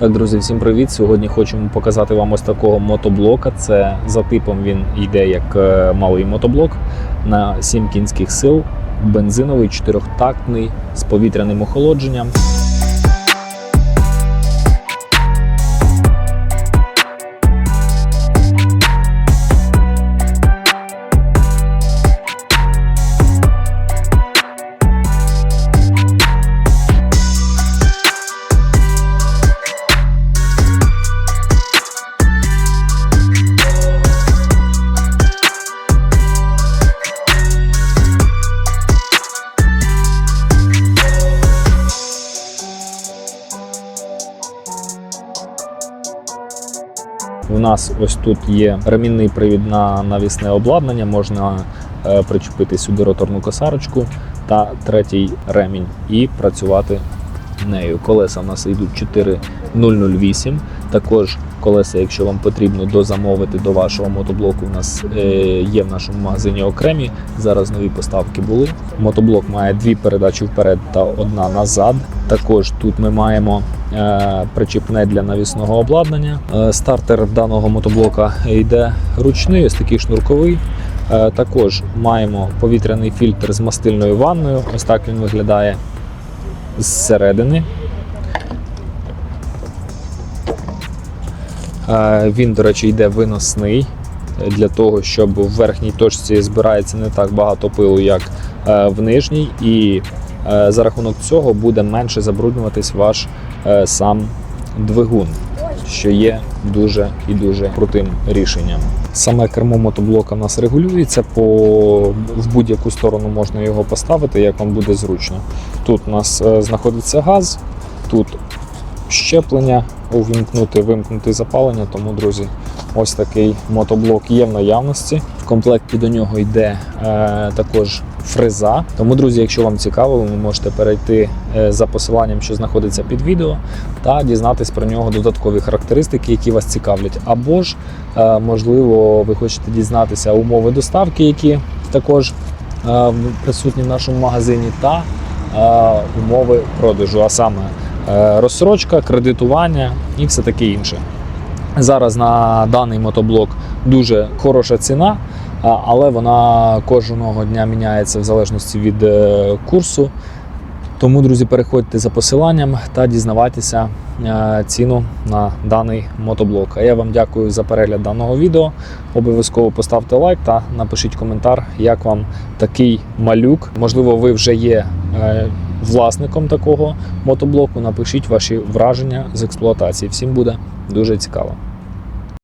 Так, друзі, всім привіт! Сьогодні хочемо показати вам ось такого мотоблока. Це за типом він йде як е, малий мотоблок на 7 кінських сил, бензиновий, чотирьохтактний з повітряним охолодженням. У нас ось тут є ремінний привід на навісне обладнання. Можна е, причепити сюди роторну косарочку та третій ремінь і працювати нею. Колеса в нас йдуть 4008. Також колеса, якщо вам потрібно дозамовити до вашого мотоблоку, у нас е, є в нашому магазині окремі. Зараз нові поставки були. Мотоблок має дві передачі вперед та одна назад. Також тут ми маємо е, причіпне для навісного обладнання. Е, стартер даного мотоблока йде ручний, ось такий шнурковий. Також маємо повітряний фільтр з мастильною ванною. Ось так він виглядає зсередини. Він, до речі, йде виносний для того, щоб в верхній точці збирається не так багато пилу, як е, в нижній, і е, за рахунок цього буде менше забруднюватись ваш е, сам двигун, що є дуже і дуже крутим рішенням. Саме кермо мотоблока в нас регулюється по в будь-яку сторону можна його поставити, як вам буде зручно. Тут у нас е, знаходиться газ, тут щеплення, увімкнути, вимкнути запалення. Тому, друзі, ось такий мотоблок є в наявності. В комплекті до нього йде е, також фреза. Тому, друзі, якщо вам цікаво, ви можете перейти е, за посиланням, що знаходиться під відео, та дізнатись про нього додаткові характеристики, які вас цікавлять. Або ж, е, можливо, ви хочете дізнатися умови доставки, які також е, присутні в нашому магазині, та умови продажу, а саме розсрочка, кредитування і все таке інше. Зараз на даний мотоблок дуже хороша ціна, але вона кожного дня міняється в залежності від е, курсу. Тому, друзі, переходьте за посиланням та дізнавайтеся е, ціну на даний мотоблок. А я вам дякую за перегляд даного відео. Обов'язково поставте лайк та напишіть коментар, як вам такий малюк. Можливо, ви вже є е, власником такого мотоблоку. Напишіть ваші враження з експлуатації. Всім буде дуже цікаво.